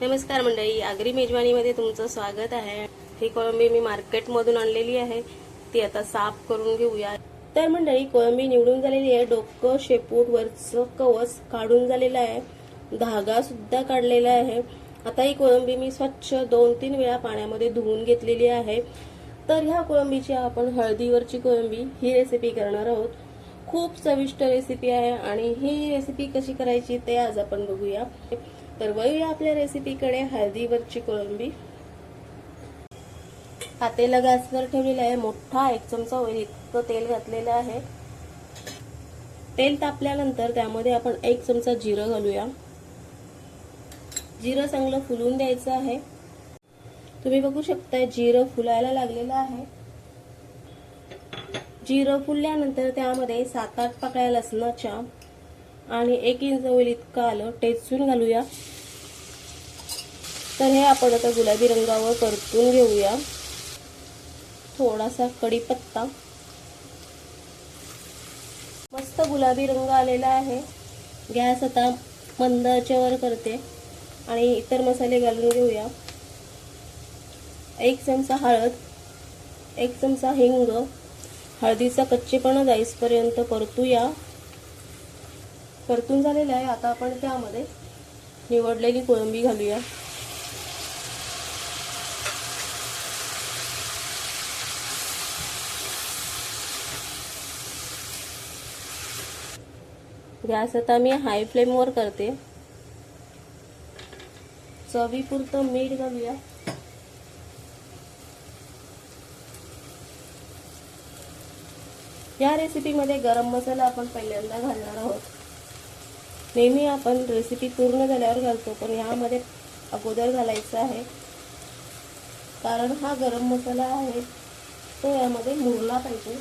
नमस्कार मंडळी आगरी मेजवानीमध्ये तुमचं स्वागत आहे. ही कोळंबी मी मार्केटमधून आणलेली आहे. ती आता साफ करून घेऊया. तर मंडळी कोळंबी निवडून झालेली आहे. डोकं शेपूट वरचं कवच काढून झालेलं आहे. धागा सुद्धा काढलेला आहे. आता ही कोळंबी मी स्वच्छ दोन तीन वेळा पाण्यामध्ये धुवून घेतलेली आहे. तर ह्या कोळंबीची आपण हळदीवरची कोळंबी ही रेसिपी करणार आहोत. खूप चविष्ट रेसिपी आहे आणि ही रेसिपी कशी करायची ते आज आपण बघूया. तर वळूया आपल्या रेसिपीकडे हळदीवरची कोळंबी. पातेला गॅसवर ठेवलेला आहे मोठा एक चमचा होईल इतकं तेल घातलेलं आहे. तेल तापल्यानंतर त्यामध्ये आपण एक चमचा जिरं घालूया. जिरं चांगलं फुलून द्यायचं आहे. तुम्ही बघू शकता जिरं फुलायला लागलेलं आहे. जिरं फुलल्यानंतर त्यामध्ये सात आठ पाकळ्या लसणाच्या आणि एक इंच होईल इतकं आलं टेचून घालूया. तर हे आपण आता गुलाबी रंगावर परतून घेऊया. थोडासा कढीपत्ता मस्त गुलाबी रंग आलेला आहे. गॅस आता मंद आचेवर करते. आणि इतर मसाले घालून घेऊया. एक चमचा हळद एक चमचा हिंग हळदीचा कच्चेपणा जाईसपर्यंत परतूया. परतून झालेलं आहे. आता आपण त्यामध्ये निवडलेली कोळंबी घालूया. गॅस आता मी हाय फ्लेमवर करते. चवीपुरतं मीठ घालूया. या रेसिपीमध्ये गरम मसाला आपण पहिल्यांदा घालणार आहोत. नेहमी आपण रेसिपी पूर्ण झाल्यावर घालतो पण यामध्ये अगोदर घालायचं आहे. कारण हा गरम मसाला आहे तो यामध्ये मुरला पाहिजे.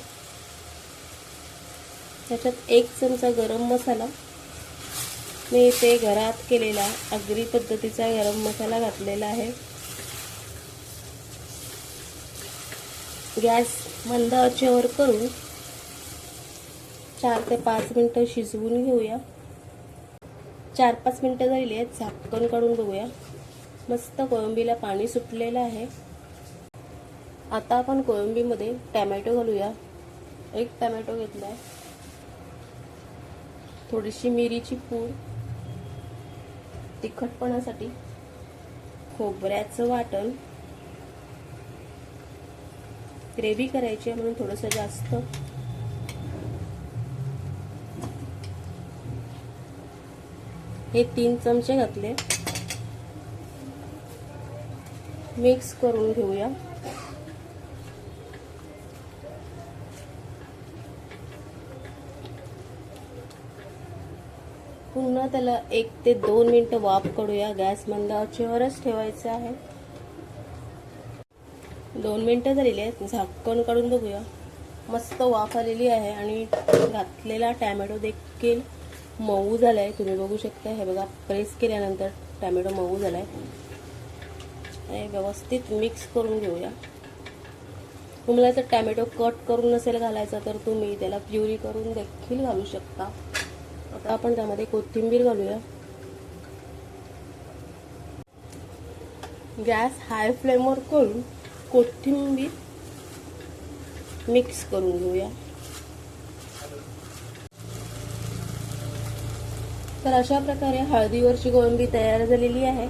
त्याच्यात एक चमचा गरम मसाला. मी इथे घरात केलेला आगरी पद्धतीचा गरम मसाला घातलेला आहे. गॅस मंद आचेवर करून चार ते पाच मिनटं शिजवून घेऊया. चार पाच मिनटं झालेली आहेत झाकण काढून बघूया. मस्त कोळंबीला पाणी सुटलेलं आहे. आता आपण कोळंबीमध्ये टॅमॅटो घालूया. एक टॅमॅटो घेतला आहे थोडीशी मिरीची पूड. तिखटपणासाठी खोबऱ्याचं वाटण. ग्रेव्ही करायची आहे म्हणून थोडंसं जास्त. हे तीन चमचे घातले. मिक्स करून घेऊया. पुन्हा त्याला एक ते दोन मिनटं वाफ करूया गॅस मंद आचेवरच ठेवायचं आहे. दोन मिनटं झालेली आहेत. झाकण काढून बघूया. मस्त वाफ आलेली आहे आणि घातलेला टॅमॅटो देखील मऊ झालाय. तुम्ही बघू शकता हे बघा प्रेस केल्यानंतर टॅमॅटो मऊ झाला आहे व्यवस्थित मिक्स करून घेऊया. तुम्हाला जर टॅमॅटो कट करून नसेल घालायचा तर तुम्ही त्याला प्युरी करून देखील घालू शकता. आता आपण त्यामध्ये कोथिंबीर घालूया. गॅस हाय फ्लेमवर करून कोथिंबीर मिक्स करून घेऊया. तर अशा प्रकारे हळदीवरची कोळंबी तयार झालेली आहे.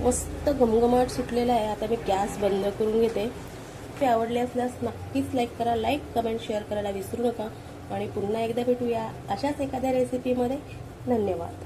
मस्त घमघमाट सुटलेला आहे. आता मी गॅस बंद करून घेते. ते आवडले असल्यास नक्कीच लाईक करा लाईक कमेंट शेअर करायला विसरू नका. आणि पुन्हा एकदा भेटूया अशाच एखाद्या रेसिपीमध्ये धन्यवाद.